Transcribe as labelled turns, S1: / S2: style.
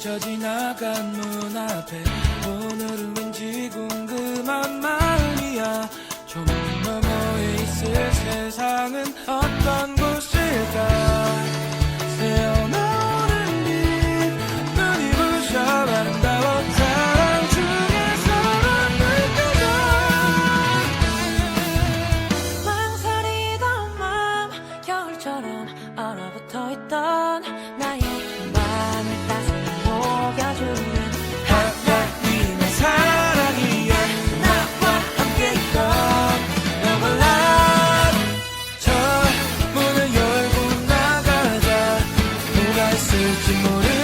S1: 스쳐 지나간 문 앞에 오늘은 왠지 궁금한 마음이야. 조문 너머에 있을 세상은 어떤 곳일까? 새어나오는 빛 눈이 부셔 아름다워 사랑 중에서만 느껴져
S2: 망설이던 마음 겨울처럼 얼어붙어 있던 나
S1: すつもる